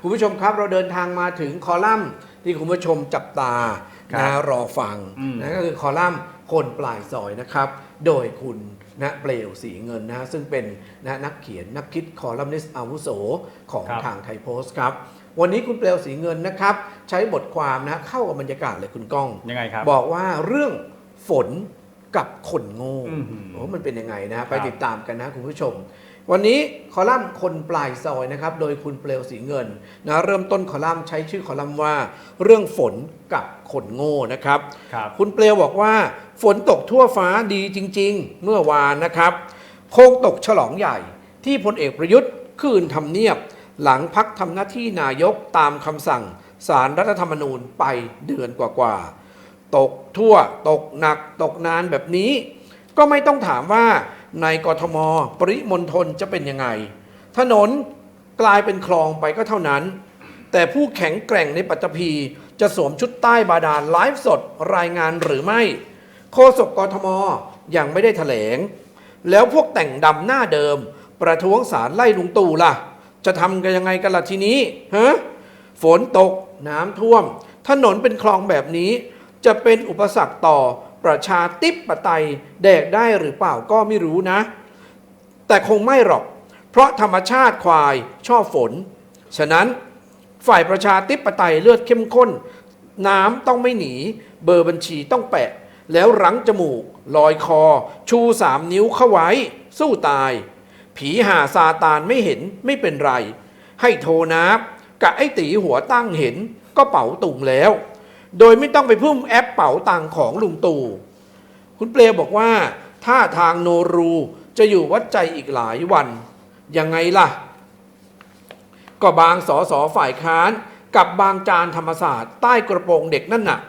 คุณผู้ชมครับเราเดินทางมาถึงคอลัมน์ที่คุณผู้ชมจับตาครับนะรอฟังอืมนั่นก็คือคอลัมน์คนปลายซอยนะครับ โดยคุณนะเปลวสีเงินนะฮะซึ่งเป็นนะนักเขียนนักคิดคอลัมนิสต์อาวุโสของครับทางไทยโพสต์ครับวันนี้คุณเปลวสีเงินนะครับ ใช้บทความนะเข้ากับบรรยากาศเลยคุณก้องยังไงครับบอกว่าเรื่องฝนกับคนโง่อื้อหือโอ้มันเป็นยังไงนะครับไปติดตามกันนะคุณผู้ชม วันนี้คอลัมน์คนปลายซอยนะครับ โดยคุณเปลวสีเงินนะเริ่มต้นคอลัมน์ใช้ชื่อคอลัมน์ว่า เรื่องฝนกับคนโง่นะครับครับ คุณเปลวบอกว่า ฝนตกทั่วฟ้าดีจริง ๆ เมื่อวานนะครับโคงตกฉลองใหญ่ ที่พลเอกประยุทธ์คืนทำเนียบ หลังพักทำหน้าที่นายกตามคำสั่งสารรัฐธรรมนูญไปเดือนกว่าๆตกทั่ว ตกหนัก ตกนานแบบนี้ ก็ไม่ต้องถามว่า ในกทม ปริมณฑลจะเป็นยังไง ถนนกลายเป็นคลองไปก็เท่านั้น แต่ผู้แข็งแกร่งในปัตตภีจะสวมชุดใต้บาดาลไลฟ์สดรายงานหรือไม่ โฆษกกทมยังไม่ได้แถลง แล้วพวกแต่งดำหน้าเดิม ประท้วงสารไล่ลุงตู่ล่ะ จะทำกันยังไงกันล่ะทีนี้ฮะฝนตกน้ำท่วม ถนนเป็นคลองแบบนี้ จะเป็นอุปสรรคต่อ ประชาธิปไตยแดกได้หรือเปล่าก็ไม่รู้นะ แต่คงไม่หรอก เพราะธรรมชาติควายชอบฝน ฉะนั้นฝ่ายประชาธิปไตยเลือดเข้มข้น น้ำต้องไม่หนี เบอร์บัญชีต้องแปะ แล้วรั้งจมูก ลอยคอ ชูสามนิ้วเข้าไว้ สู้ตาย ผีหาซาตานไม่เห็นไม่เป็นไร ให้โทนับกะไอ้ตีหัวตั้งเห็นก็เป๋าตุ่งแล้ว โดยไม่ต้องไปพึ่งแอปเป๋าตังของลุงตู่คุณเปลวบอกว่าถ้าทางโนรูจะอยู่วัดใจอีกหลายวัน ยังไงล่ะ ก็บางสอสอฝ่ายค้านกับบางจานธรรมศาสตร์ใต้กระโปรงเด็กนั่นน่ะ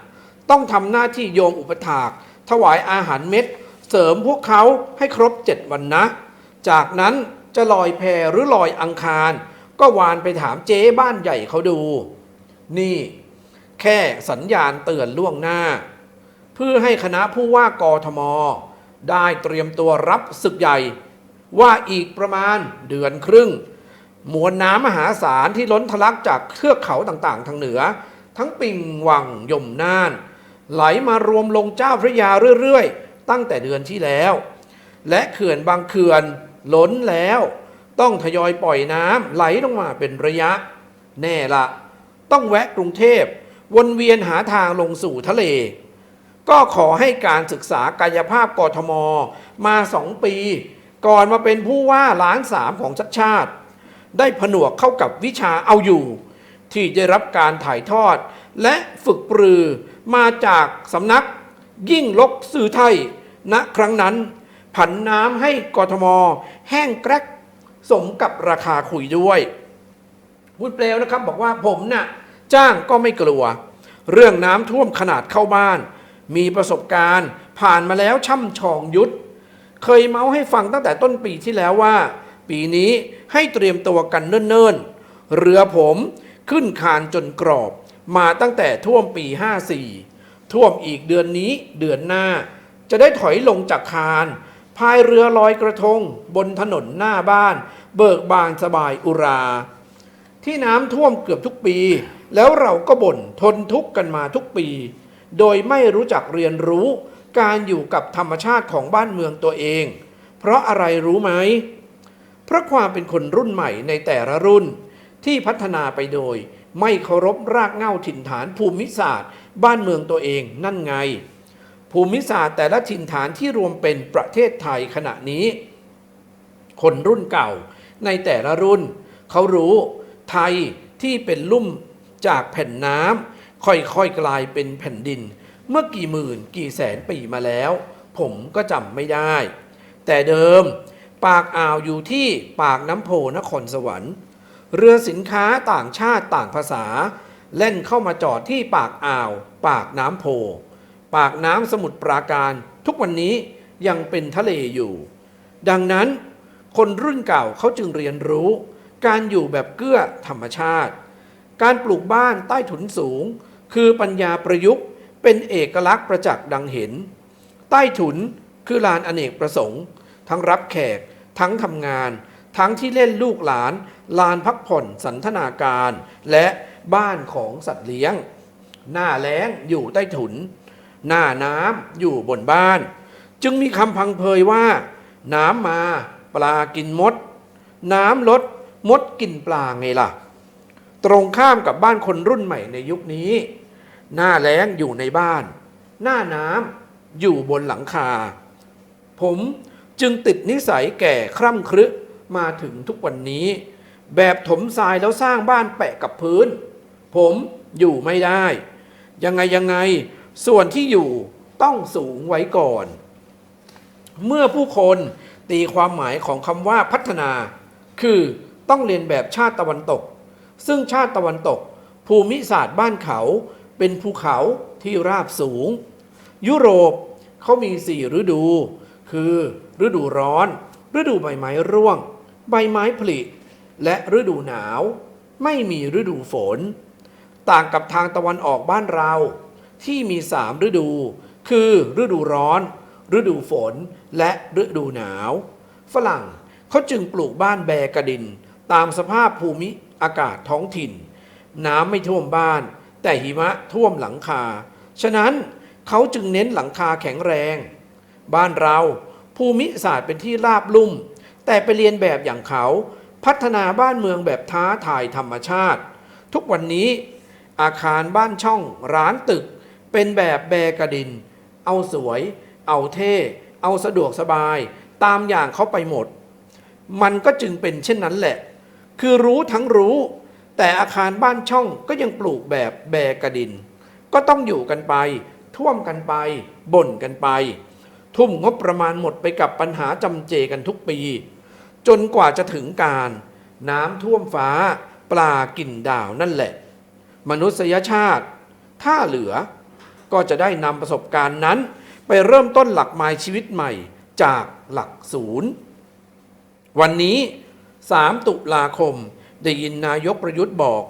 ต้องทำหน้าที่โยมอุปถาก ถวายอาหารเม็ด เสริมพวกเขาให้ครบเจ็ดวันนะ จากนั้นจะลอยแพหรือลอยอังคาร ก็วานไปถามเจ๊บ้านใหญ่เขาดู นี่ แค่สัญญาณเตือนล่วงหน้า เพื่อให้คณะผู้ว่ากทม ได้เตรียมตัวรับศึกใหญ่ว่าอีกประมาณเดือนครึ่ง มวลน้ำมหาศาลที่ล้นทะลักจากเทือกเขาต่างๆ ทางเหนือ ทั้งปิงวังยมน่าน ไหลมารวมลงเจ้าพระยาเรื่อยๆ ตั้งแต่เดือนที่แล้ว และเขื่อนบางเขื่อนล้นแล้ว ต้องทยอยปล่อยน้ำไหลลงมาเป็นระยะ แน่ละ ต้องแวะกรุงเทพ วนเวียนหาทางลงสู่ทะเล ก็ขอให้การศึกษากายภาพกทม มาสองปี ก่อนมาเป็นผู้ว่าล้านสามของชัดชาติ ได้ผนวกเข้ากับวิชาเอาอยู่ ที่ได้รับการถ่ายทอด และฝึกปรือมาจากสำนักยิ่งลกสื่อไทยณครั้งนั้น ผันน้ำให้กทม แห้งแกรกสมกับราคาคุยด้วยพูดเปลวนะครับบอกว่าผมน่ะ จ้างก็ไม่กลัว เรื่องน้ำท่วมขนาดเข้าบ้าน มีประสบการณ์ ผ่านมาแล้วช่ำชองยุทธ เคยเมาให้ฟังตั้งแต่ต้นปีที่แล้วว่า ปีนี้ให้เตรียมตัวกันเนิ่นๆ เรือผมขึ้นคานจนกรอบ มาตั้งแต่ท่วมปี 54 ท่วมอีกเดือนนี้เดือนหน้า จะได้ถอยลงจากคานพายเรือลอยกระทง บนถนนหน้าบ้าน เบิกบานสบายอุรา ที่น้ำท่วมเกือบทุกปี แล้วเราก็บ่นทนทุกข์กันมาทุกปี โดยไม่รู้จักเรียนรู้ การอยู่กับธรรมชาติของบ้านเมืองตัวเอง เพราะอะไรรู้ไหมเพราะความเป็นคนรุ่นใหม่ในแต่ละรุ่น ที่พัฒนาไปโดย ไม่เคารพรากเหง้าถิ่นฐานภูมิศาสตร์ บ้านเมืองตัวเองนั่นไง ภูมิศาสตร์แต่ละถิ่นฐานที่รวมเป็นประเทศไทยขณะนี้ คนรุ่นเก่าในแต่ละรุ่น เขารู้ไทยที่เป็นลุ่ม จากแผ่นน้ำค่อยๆกลายเป็นแผ่นดิน เมื่อกี่หมื่นกี่แสนปีมาแล้ว ผมก็จำไม่ได้ แต่เดิม ปากอ่าวอยู่ที่ปากน้ำโพนครสวรรค์ เรือสินค้าต่างชาติต่างภาษา เล่นเข้ามาจอดที่ปากอ่าว ปากน้ำโพ ปากน้ำสมุทรปราการ ทุกวันนี้ยังเป็นทะเลอยู่ ดังนั้น คนรุ่นเก่าเขาจึงเรียนรู้ การอยู่แบบเกื้อธรรมชาติ การปลูกบ้านใต้ถุนสูง คือปัญญาประยุกต์ เป็นเอกลักษณ์ประจักษ์ดังเห็น ใต้ถุนคือลานอเนกประสงค์ ทั้งรับแขก ทั้งทำงาน ทั้งที่เล่นลูกหลาน ลานพักผ่อนสันทนาการ และบ้านของสัตว์เลี้ยง หน้าแล้งอยู่ใต้ถุน หน้าน้ำอยู่บนบ้าน จึงมีคำพังเพยว่า น้ำมาปลากินมด น้ำลดมดกินปลาไงล่ะ ตรงข้ามกับบ้านคนรุ่นใหม่ในยุคนี้ หน้าแล้งอยู่ในบ้าน หน้าน้ำอยู่บนหลังคา ผมจึงติดนิสัยแก่คร่ำครึมาถึงทุกวันนี้ แบบถมทรายแล้วสร้างบ้านแปะกับพื้น ผมอยู่ไม่ได้ ยังไงยังไงส่วนที่อยู่ต้องสูงไว้ก่อน เมื่อผู้คนตีความหมายของคำว่าพัฒนา คือต้องเรียนแบบชาติตะวันตก ซึ่งชาติตะวันตก ภูมิศาสตร์บ้านเขาเป็นภูเขาที่ราบสูง ยุโรปเขามีสี่ฤดู คือฤดูร้อน ฤดูใบไม้ร่วง ใบไม้ผลิ และฤดูหนาว ไม่มีฤดูฝน ต่างกับทางตะวันออกบ้านเรา ที่มีสามฤดู คือฤดูร้อน ฤดูฝนและฤดูหนาว ฝรั่งเขาจึงปลูกบ้านแบกระดิน ตามสภาพภูมิ อากาศท้องถิ่น น้ำไม่ท่วมบ้าน แต่หิมะท่วมหลังคา ฉะนั้นเขาจึงเน้นหลังคาแข็งแรง บ้านเราภูมิศาสตร์เป็นที่ราบลุ่ม แต่ไปเรียนแบบอย่างเขาพัฒนาบ้านเมืองแบบท้าทายธรรมชาติ ทุกวันนี้อาคารบ้านช่องร้านตึก เป็นแบบแบกระดิน เอาสวย เอาเท่ เอาสะดวกสบาย ตามอย่างเขาไปหมด มันก็จึงเป็นเช่นนั้นแหละ คือรู้ทั้งรู้ แต่อาคารบ้านช่องก็ยังปลูกแบบแบกระดิน ก็ต้องอยู่กันไป ท่วมกันไป บ่นกันไป ทุ่มงบประมาณหมดไปกับปัญหาจำเจกันทุกปี จนกว่าจะถึงการ น้ำท่วมฟ้า ปลากินดาวนั่นแหละ มนุษยชาติ ถ้าเหลือก็จะได้นำประสบการณ์นั้น ไปเริ่มต้นหลักไม้ชีวิตใหม่จากหลักศูนย์ วันนี้ 3 ตุลาคม ได้ยินนายกประยุทธ์บอก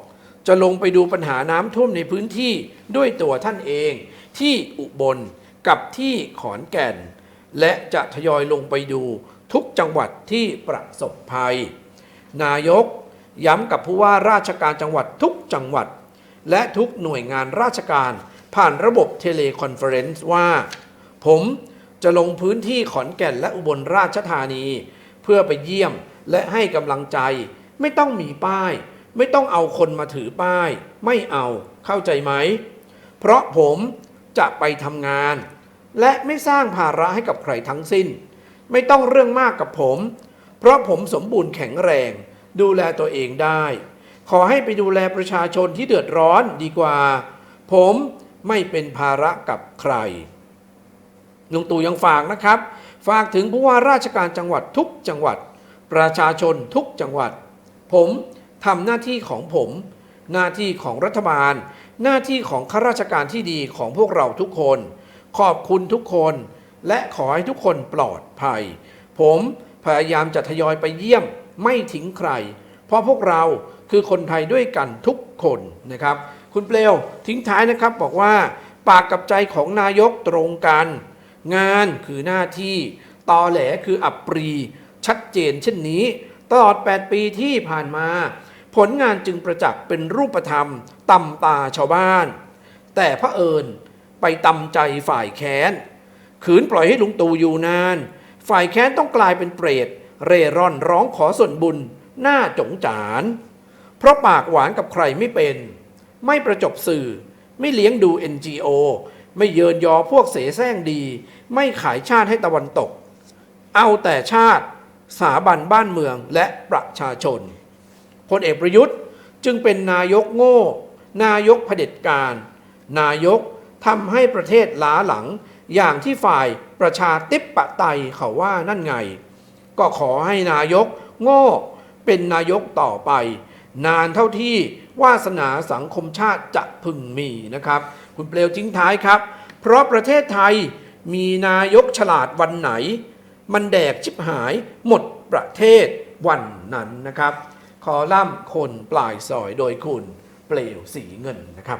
จะลงไปดูปัญหาน้ำท่วมในพื้นที่ด้วยตัวท่านเอง ที่อุบลกับที่ขอนแก่น และจะทยอยลงไปดูทุกจังหวัดที่ประสบภัย นายกย้ำกับผู้ว่าราชการจังหวัดทุกจังหวัด และทุกหน่วยงานราชการผ่านระบบเทเลคอนเฟอเรนซ์ว่า ผมจะลงพื้นที่ขอนแก่นและอุบลราชธานี เพื่อไปเยี่ยม และให้กำลังใจ ไม่ต้องมีป้าย ไม่ต้องเอาคนมาถือป้าย ไม่เอาเข้าใจไหม เพราะผมจะไปทำงาน และไม่สร้างภาระให้กับใครทั้งสิ้น ไม่ต้องเรื่องมากกับผม เพราะผมสมบูรณ์แข็งแรง ดูแลตัวเองได้ ขอให้ไปดูแลประชาชนที่เดือดร้อนดีกว่า ผมไม่เป็นภาระกับใครลุงตู่ยังฝากนะครับ ฝากถึงผู้ว่าราชการจังหวัดทุกจังหวัด ประชาชนทุกจังหวัด ผมทำหน้าที่ของผม หน้าที่ของรัฐบาล หน้าที่ของข้าราชการที่ดีของพวกเราทุกคน ขอบคุณทุกคน และขอให้ทุกคนปลอดภัย ผมพยายามจะทยอยไปเยี่ยมไม่ทิ้งใคร เพราะพวกเราคือคนไทยด้วยกันทุกคนนะครับ คุณเปลวทิ้งท้ายนะครับบอกว่า ปากกับใจของนายกตรงกัน งานคือหน้าที่ตอแหลคืออับปรี ชัดเจนเช่นนี้ ตลอด 8 ปีที่ผ่านมา ผลงานจึงประจักษ์เป็นรูปธรรมตำตาชาวบ้าน แต่พระเอิญไปตำใจฝ่ายแค้นขืนปล่อยให้ลุงตู่อยู่นาน ฝ่ายแค้นต้องกลายเป็นเปรต เร่ร่อนร้องขอส่วนบุญ หน้าจงจาน เพราะปากหวานกับใครไม่เป็น ไม่ประจบสื่อ ไม่เลี้ยงดู NGO ไม่เยินยอพวกเสแสร้งดี ไม่ขายชาติให้ตะวันตก เอาแต่ชาติ สถาบันบ้านเมืองและประชาชนพลเอกประยุทธ์จึงเป็นนายกโง่ นายกเผด็จการ นายกทำให้ประเทศล้าหลังอย่างที่ฝ่ายประชาธิปไตยเขาว่านั่นไง ก็ขอให้นายกโง่เป็นนายกต่อไป นานเท่าที่วาสนาสังคมชาติจะพึงมีนะครับ คุณเปลวทิ้งท้ายครับ เพราะประเทศไทยมีนายกฉลาดวันไหน มันแดกชิบหายหมดประเทศวันนั้นนะครับ คอลัมน์คนปลายซอยโดยคุณเปลวสีเงินนะครับ